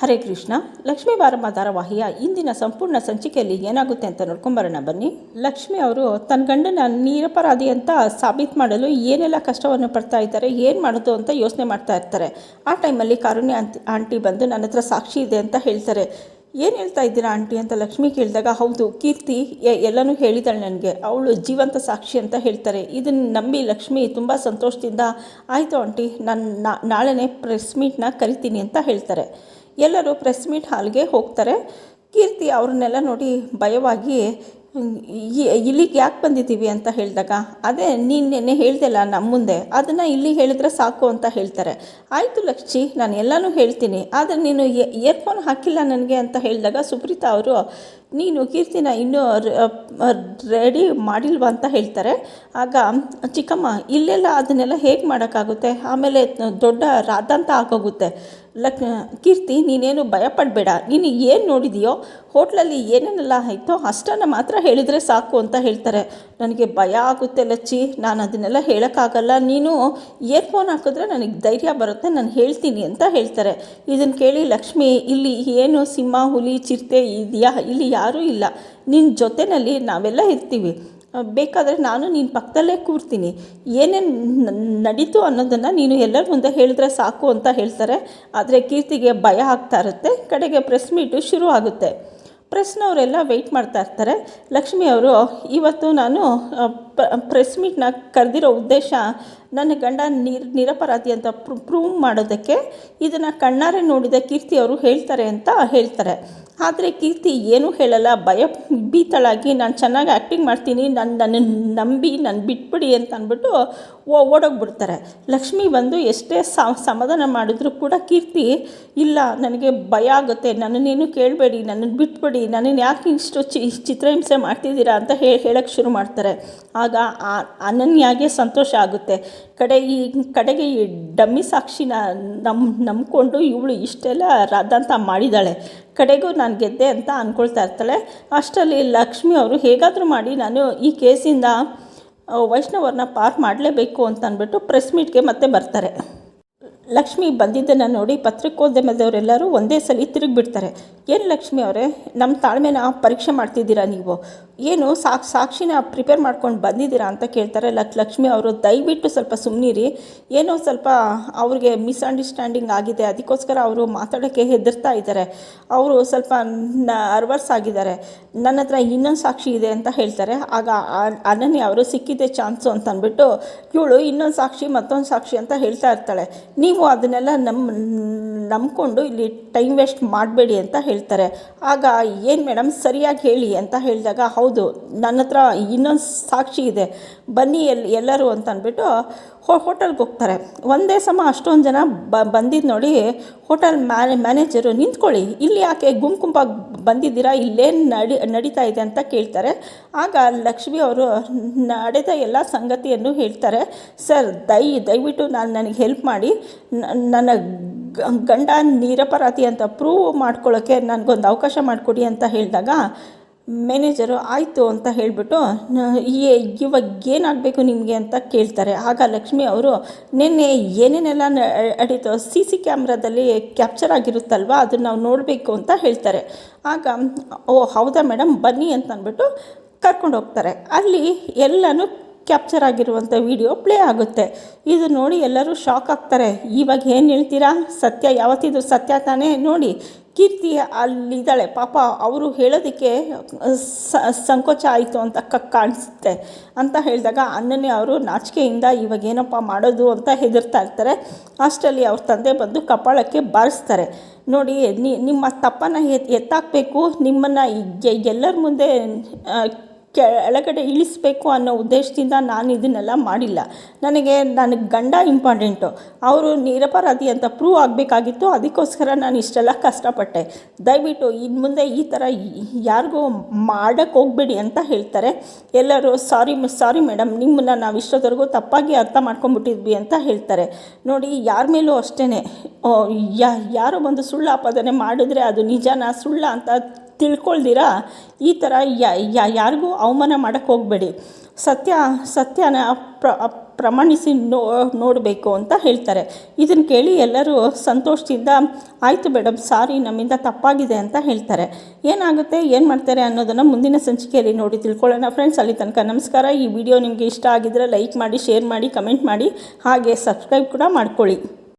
ಹರೇ ಕೃಷ್ಣ. ಲಕ್ಷ್ಮೀ ಬಾರಮ್ಮ ಧಾರಾವಾಹಿಯ ಇಂದಿನ ಸಂಪೂರ್ಣ ಸಂಚಿಕೆಯಲ್ಲಿ ಏನಾಗುತ್ತೆ ಅಂತ ನೋಡ್ಕೊಂಬರೋಣ ಬನ್ನಿ. ಲಕ್ಷ್ಮಿ ಅವರು ತನ್ನ ಗಂಡನ ನಿರಪರಾಧಿ ಅಂತ ಸಾಬೀತು ಮಾಡಲು ಏನೆಲ್ಲ ಕಷ್ಟವನ್ನು ಪಡ್ತಾ ಇದ್ದಾರೆ, ಏನು ಮಾಡೋದು ಅಂತ ಯೋಚನೆ ಮಾಡ್ತಾ ಇರ್ತಾರೆ. ಆ ಟೈಮಲ್ಲಿ ಕಾರುಣ್ಯ ಆಂಟಿ ಬಂದು ನನ್ನ ಹತ್ರ ಸಾಕ್ಷಿ ಇದೆ ಅಂತ ಹೇಳ್ತಾರೆ. ಏನು ಹೇಳ್ತಾ ಇದ್ದೀರಾ ಆಂಟಿ ಅಂತ ಲಕ್ಷ್ಮಿ ಕೇಳಿದಾಗ, ಹೌದು, ಕೀರ್ತಿ ಎಲ್ಲನೂ ಹೇಳಿದಾಳೆ ನನಗೆ. ಅವಳು ಜೀವಂತ ಸಾಕ್ಷಿ ಅಂತ ಹೇಳ್ತಾರೆ. ಇದನ್ನು ನಂಬಿ ಲಕ್ಷ್ಮಿ ತುಂಬ ಸಂತೋಷದಿಂದ, ಆಯಿತು ಆಂಟಿ, ನಾನು ನಾಳೆನೇ ಪ್ರೆಸ್ ಮೀಟ್ನ ಕರಿತೀನಿ ಅಂತ ಹೇಳ್ತಾರೆ. ಎಲ್ಲರೂ ಪ್ರೆಸ್ ಮೀಟ್ ಹಾಲ್ಗೆ ಹೋಗ್ತಾರೆ. ಕೀರ್ತಿ ಅವ್ರನ್ನೆಲ್ಲ ನೋಡಿ ಭಯವಾಗಿ ಇಲ್ಲಿಗೆ ಯಾಕೆ ಬಂದಿದ್ದೀವಿ? ಅಂತ ಹೇಳಿದಾಗ, ಅದೇ, ನೀನು ನೆನ್ನೆ ಹೇಳ್ದಲ್ಲ ನಮ್ಮ ಮುಂದೆ. ಅದನ್ನು ಇಲ್ಲಿ ಹೇಳಿದ್ರೆ ಸಾಕು ಅಂತ ಹೇಳ್ತಾರೆ. ಆಯಿತು ಲಕ್ಷಿ ನಾನು ಎಲ್ಲನೂ ಹೇಳ್ತೀನಿ. ಆದರೆ ನೀನು ಇಯರ್ಫೋನ್ ಹಾಕಿಲ್ಲ ನನಗೆ ಅಂತ ಹೇಳಿದಾಗ ಸುಪ್ರೀತಾ ಅವರು ನೀನು ಕೀರ್ತಿನ ಇನ್ನೂ ರೆಡಿ ಮಾಡಿಲ್ವಾ ಅಂತ ಹೇಳ್ತಾರೆ. ಆಗ ಚಿಕ್ಕಮ್ಮ, ಇಲ್ಲೆಲ್ಲ ಅದನ್ನೆಲ್ಲ ಹೇಗೆ ಮಾಡೋಕ್ಕಾಗುತ್ತೆ? ಆಮೇಲೆ ದೊಡ್ಡ ರಾದಂತ ಆಗೋಗುತ್ತೆ. ಲಕ್, ಕೀರ್ತಿ, ನೀನೇನು ಭಯಪಡಬೇಡ. ನೀನು ಏನು ನೋಡಿದೆಯೋ, ಹೋಟ್ಲಲ್ಲಿ ಏನೇನೆಲ್ಲ ಆಯಿತೋ ಅಷ್ಟನ್ನು ಮಾತ್ರ ಹೇಳಿದರೆ ಸಾಕು ಅಂತ ಹೇಳ್ತಾರೆ. ನನಗೆ ಭಯ ಆಗುತ್ತೆ ಲಚ್ಚಿ. ನಾನು ಅದನ್ನೆಲ್ಲ ಹೇಳೋಕ್ಕಾಗಲ್ಲ. ನೀನು ಇಯರ್ಫೋನ್ ಹಾಕಿದ್ರೆ ನನಗೆ ಧೈರ್ಯ ಬರುತ್ತೆ. ನಾನು ಹೇಳ್ತೀನಿ ಅಂತ ಹೇಳ್ತಾರೆ. ಇದನ್ನು ಕೇಳಿ ಲಕ್ಷ್ಮಿ, ಇಲ್ಲಿ ಏನು ಸಿಂಹ, ಹುಲಿ, ಚಿರತೆ ಇದೆಯಾ? ಇಲ್ಲಿ ಯಾರೂ ಇಲ್ಲ. ನಿನ್ನ ಜೊತೆಯಲ್ಲಿ ನಾವೆಲ್ಲ ಇರ್ತೀವಿ. ಬೇಕಾದರೆ ನಾನು ನಿನ್ನ ಪಕ್ಕದಲ್ಲೇ ಕೂರ್ತೀನಿ. ಏನೇನು ನಡೀತು ಅನ್ನೋದನ್ನು ನೀನು ಎಲ್ಲರ ಮುಂದೆ ಹೇಳಿದ್ರೆ ಸಾಕು ಅಂತ ಹೇಳ್ತಾರೆ. ಆದರೆ ಕೀರ್ತಿಗೆ ಭಯ ಆಗ್ತಾ ಇರುತ್ತೆ. ಕಡೆಗೆ ಪ್ರೆಸ್ ಮೀಟು ಶುರು ಆಗುತ್ತೆ. ಪ್ರೆಸ್ನವರೆಲ್ಲ ವೆಯ್ಟ್ ಮಾಡ್ತಾ ಇರ್ತಾರೆ. ಲಕ್ಷ್ಮಿ ಅವರು, ಇವತ್ತು ನಾನು ಪ್ರೆಸ್ ಮೀಟ್ನ ಕರೆದಿರೋ ಉದ್ದೇಶ ನನ್ನ ಗಂಡ ನಿರ್, ನಿರಪರಾಧಿ ಅಂತ ಪ್ರೂವ್ ಮಾಡೋದಕ್ಕೆ ಇದನ್ನು ಕಣ್ಣಾರೆ ನೋಡಿದ ಕೀರ್ತಿ ಅವರು ಹೇಳ್ತಾರೆ ಅಂತ ಹೇಳ್ತಾರೆ. ಆದರೆ ಕೀರ್ತಿ ಏನೂ ಹೇಳಲ್ಲ, ಭಯ, ಭೀತಳಾಗಿ ನಾನು ಚೆನ್ನಾಗಿ ಆ್ಯಕ್ಟಿಂಗ್ ಮಾಡ್ತೀನಿ, ನಾನು ನನ್ನ ನಂಬಿ, ನಾನು ಬಿಟ್ಬಿಡಿ ಅಂತ ಅಂದ್ಬಿಟ್ಟು ಓ, ಓಡೋಗ್ಬಿಡ್ತಾರೆ. ಲಕ್ಷ್ಮಿ ಬಂದು ಎಷ್ಟೇ ಸಮಾಧಾನ ಮಾಡಿದ್ರು ಕೂಡ ಕೀರ್ತಿ, ಇಲ್ಲ, ನನಗೆ ಭಯ ಆಗುತ್ತೆ, ನನ್ನನ್ನೇನು ಕೇಳಬೇಡಿ ನನ್ನನ್ನು ಬಿಟ್ಬಿಡಿ ನನ್ನನ್ನು ಯಾಕೆ ಇಷ್ಟು ಚಿ, ಚಿತ್ರಹಿಂಸೆ ಮಾಡ್ತಿದ್ದೀರಾ ಅಂತ ಹೇಳಿ ಹೇಳೋಕ್ಕೆ ಶುರು ಮಾಡ್ತಾರೆ. ಆಗ ಅನನ್ಯಾಗೆ ಸಂತೋಷ ಆಗುತ್ತೆ. ಕಡೆ ಈ ಕಡೆಗೆ ಈ ಡಮ್ಮಿ ಸಾಕ್ಷಿನ ನಮ್ಮ ನಂಬಿಕೊಂಡು ಇವಳು ಇಷ್ಟೆಲ್ಲ ರಾದಂತ ಮಾಡಿದ್ದಾಳೆ ಕಡೆಗೂ ನಾನು ಗೆದ್ದೆ ಅಂತ ಅಂದ್ಕೊಳ್ತಾ ಇರ್ತಾಳೆ. ಅಷ್ಟರಲ್ಲಿ ಲಕ್ಷ್ಮಿ ಅವರು ಹೇಗಾದರೂ ಮಾಡಿ ನಾನು ಈ ಕೇಸಿಂದ ವೈಷ್ಣವರನ್ನ ಪಾರ್ ಮಾಡಲೇಬೇಕು ಅಂತ ಅಂದ್ಬಿಟ್ಟು ಪ್ರೆಸ್ ಮೀಟ್ಗೆ ಮತ್ತೆ ಬರ್ತಾರೆ. ಲಕ್ಷ್ಮಿ ಬಂದಿದ್ದನ್ನು ನೋಡಿ ಪತ್ರಿಕೋದ್ಯಮದವರೆಲ್ಲರೂ ಒಂದೇ ಸಲ ತಿರುಗಿಬಿಡ್ತಾರೆ. ಏನು ಲಕ್ಷ್ಮಿ ಅವರೇ ನಮ್ಮ ತಾಳ್ಮೆನ ಪರೀಕ್ಷೆ ಮಾಡ್ತಿದ್ದೀರಾ ನೀವು? ಏನು ಸಾಕ್ ಸಾಕ್ಷಿನ ಪ್ರಿಪೇರ್ ಮಾಡ್ಕೊಂಡು ಬಂದಿದ್ದೀರಾ ಅಂತ ಕೇಳ್ತಾರೆ. ಲಕ್ ಲಕ್ಷ್ಮಿ ಅವರು, ದಯವಿಟ್ಟು ಸ್ವಲ್ಪ ಸುಮ್ಮನಿರಿ ಏನೋ ಸ್ವಲ್ಪ ಅವ್ರಿಗೆ ಮಿಸ್ಅಂಡರ್ಸ್ಟ್ಯಾಂಡಿಂಗ್ ಆಗಿದೆ. ಅದಕ್ಕೋಸ್ಕರ ಅವರು ಮಾತಾಡೋಕ್ಕೆ ಹೆದರ್ತಾ ಇದ್ದಾರೆ. ಅವರು ಸ್ವಲ್ಪ ಅರ್ವರ್ಸ್ ಆಗಿದ್ದಾರೆ. ನನ್ನ ಹತ್ರ ಇನ್ನೊಂದು ಸಾಕ್ಷಿ ಇದೆ ಅಂತ ಹೇಳ್ತಾರೆ. ಆಗ ಅನನ್ಯ ಅವರು, ಸಿಕ್ಕಿದ್ದೆ ಚಾನ್ಸು ಅಂತ ಅಂದ್ಬಿಟ್ಟು ಇವಳು ಇನ್ನೊಂದು ಸಾಕ್ಷಿ, ಮತ್ತೊಂದು ಸಾಕ್ಷಿ ಅಂತ ಹೇಳ್ತಾ ಇರ್ತಾಳೆ. ನೀವು ಅದನ್ನೆಲ್ಲ ನಮ್ಮ ನಂಬ್ಕೊಂಡು ಇಲ್ಲಿ ಟೈಮ್ ವೇಸ್ಟ್ ಮಾಡಬೇಡಿ ಅಂತ ಹೇಳ್ತಾರೆ. ಆಗ, ಏನು ಮೇಡಮ್ ಸರಿಯಾಗಿ ಹೇಳಿ ಅಂತ ಹೇಳಿದಾಗ ಹೌದು, ನನ್ನ ಹತ್ರ ಇನ್ನೊಂದು ಸಾಕ್ಷಿ ಇದೆ. ಬನ್ನಿ ಎಲ್ಲಿ ಎಲ್ಲರೂ ಅಂತ ಅಂದ್ಬಿಟ್ಟು ಹೋಟೆಲ್ಗೆ ಹೋಗ್ತಾರೆ. ಒಂದೇ ಸಮ ಅಷ್ಟೊಂದು ಜನ ಬ ಬಂದಿದ್ದು ನೋಡಿ ಹೋಟೆಲ್ ಮ್ಯಾನೆ, ಮ್ಯಾನೇಜರು ನಿಂತ್ಕೊಳ್ಳಿ. ಇಲ್ಲಿ ಯಾಕೆ ಗುಂಪು ಗುಂಪಾಗಿ ಬಂದಿದ್ದೀರಾ? ಇಲ್ಲೇನು ನಡಿ, ನಡೀತಾ ಇದೆ ಅಂತ ಕೇಳ್ತಾರೆ. ಆಗ ಲಕ್ಷ್ಮಿ ಅವರು, ನಡೆದ ಎಲ್ಲ ಸಂಗತಿಯನ್ನು ಹೇಳ್ತಾರೆ. ಸರ್, ದಯ, ದಯವಿಟ್ಟು ನಾನು ನನಗೆ ಹೆಲ್ಪ್ ಮಾಡಿ. ನನ್ನ ಗಂಡ ನಿರಪರಾಧಿ ಅಂತ ಪ್ರೂವ್ ಮಾಡ್ಕೊಳ್ಳೋಕ್ಕೆ ನನಗೊಂದು ಅವಕಾಶ ಮಾಡಿಕೊಡಿ ಅಂತ ಹೇಳಿದಾಗ ಮ್ಯಾನೇಜರು, ಆಯಿತು ಅಂತ ಹೇಳಿಬಿಟ್ಟು ಇವಾಗ ಏನಾಗಬೇಕು ನಿಮಗೆ ಅಂತ ಕೇಳ್ತಾರೆ. ಆಗ ಲಕ್ಷ್ಮಿ ಅವರು, ನಿನ್ನೆ ಏನೇನೆಲ್ಲ ನಡೀತು ಸಿ ಸಿ ಕ್ಯಾಮ್ರಾದಲ್ಲಿ ಕ್ಯಾಪ್ಚರ್ ಆಗಿರುತ್ತಲ್ವ, ಅದನ್ನು ನಾವು ನೋಡಬೇಕು ಅಂತ ಹೇಳ್ತಾರೆ. ಆಗ, ಓ, ಹೌದಾ ಮೇಡಮ್ ಬನ್ನಿ ಅಂತ ಅಂದ್ಬಿಟ್ಟು ಕರ್ಕೊಂಡು ಹೋಗ್ತಾರೆ. ಅಲ್ಲಿ ಎಲ್ಲನೂ ಕ್ಯಾಪ್ಚರ್ ಆಗಿರುವಂಥ ವಿಡಿಯೋ ಪ್ಲೇ ಆಗುತ್ತೆ. ಇದು ನೋಡಿ ಎಲ್ಲರೂ ಶಾಕ್ ಆಗ್ತಾರೆ. ಇವಾಗ ಏನು ಹೇಳ್ತೀರಾ? ಸತ್ಯ ಯಾವತ್ತಿದ್ರು ಸತ್ಯ ತಾನೇ. ನೋಡಿ ಕೀರ್ತಿ ಅಲ್ಲಿದ್ದಾಳೆ ಪಾಪ ಅವರು ಹೇಳೋದಕ್ಕೆ ಸಂಕೋಚ ಆಯಿತು ಅಂತ ಕ, ಕಾಣಿಸುತ್ತೆ ಅಂತ ಹೇಳಿದಾಗ ಅನ್ನನೇ ಅವರು ನಾಚಿಕೆಯಿಂದ ಇವಾಗ ಏನಪ್ಪ ಮಾಡೋದು ಅಂತ ಹೆದರ್ತಾ ಇರ್ತಾರೆ. ಅಷ್ಟರಲ್ಲಿ ಅವ್ರ ತಂದೆ ಬಂದು ಕಪಾಳಕ್ಕೆ ಬಾರಿಸ್ತಾರೆ. ನೋಡಿ ನಿಮ್ಮ ತಪ್ಪನ್ನು ಎತ್, ಎತ್ತಾಕಬೇಕು. ನಿಮ್ಮನ್ನು ಎಲ್ಲರ ಮುಂದೆ ಕೆಳಗಡೆ ಇಳಿಸ್ಬೇಕು ಅನ್ನೋ ಉದ್ದೇಶದಿಂದ ನಾನು ಇದನ್ನೆಲ್ಲ ಮಾಡಿಲ್ಲ. ನನಗೆ ನನಗೆ ಗಂಡ ಇಂಪಾರ್ಟೆಂಟು. ಅವರು ನಿರಪರಾಧಿ ಅಂತ ಪ್ರೂವ್ ಆಗಬೇಕಾಗಿತ್ತು. ಅದಕ್ಕೋಸ್ಕರ ನಾನು ಇಷ್ಟೆಲ್ಲ ಕಷ್ಟಪಟ್ಟೆ. ದಯವಿಟ್ಟು ಇನ್ನು ಮುಂದೆ ಈ ಥರ ಯಾರಿಗೂ ಮಾಡೋಕ್ಕೆ ಹೋಗಬೇಡಿ ಅಂತ ಹೇಳ್ತಾರೆ. ಎಲ್ಲರೂ, ಸಾರಿ ಸಾರಿ ಮೇಡಮ್, ನಿಮ್ಮನ್ನು ನಾವು ಇಷ್ಟೋದವರೆಗೂ ತಪ್ಪಾಗಿ ಅರ್ಥ ಮಾಡ್ಕೊಂಡ್ಬಿಟ್ಟಿದ್ವಿ ಅಂತ ಹೇಳ್ತಾರೆ. ನೋಡಿ, ಯಾರ ಮೇಲೂ ಅಷ್ಟೇ ಯಾರೋ ಒಂದು ಸುಳ್ಳು ಆಪಾದನೆ ಮಾಡಿದ್ರೆ ಅದು ನಿಜನಾ ಸುಳ್ಳ ಅಂತ ತಿಳ್ಕೊಳ್ದಿರ? ಈ ಥರ ಯಾರಿಗೂ ಅವಮಾನ ಮಾಡೋಕ್ಕೆ ಹೋಗಬೇಡಿ. ಸತ್ಯ, ಸತ್ಯನ ಪ್ರ, ಪ್ರಮಾಣಿಸಿ ನೋ, ನೋಡಬೇಕು ಅಂತ ಹೇಳ್ತಾರೆ. ಇದನ್ನು ಕೇಳಿ ಎಲ್ಲರೂ ಸಂತೋಷದಿಂದ, ಆಯಿತು ಮೇಡಮ್ ಸಾರಿ, ನಮ್ಮಿಂದ ತಪ್ಪಾಗಿದೆ ಅಂತ ಹೇಳ್ತಾರೆ. ಏನಾಗುತ್ತೆ, ಏನು ಮಾಡ್ತಾರೆ ಅನ್ನೋದನ್ನು ಮುಂದಿನ ಸಂಚಿಕೆಯಲ್ಲಿ ನೋಡಿ ತಿಳ್ಕೊಳ್ಳೋಣ. ಫ್ರೆಂಡ್ಸ್, ಅಲ್ಲಿ ತನಕ ನಮಸ್ಕಾರ. ಈ ವಿಡಿಯೋ ನಿಮಗೆ ಇಷ್ಟ ಆಗಿದ್ರೆ ಲೈಕ್ ಮಾಡಿ, ಶೇರ್ ಮಾಡಿ, ಕಮೆಂಟ್ ಮಾಡಿ. ಹಾಗೆ ಸಬ್ಸ್ಕ್ರೈಬ್ ಕೂಡ ಮಾಡ್ಕೊಳ್ಳಿ.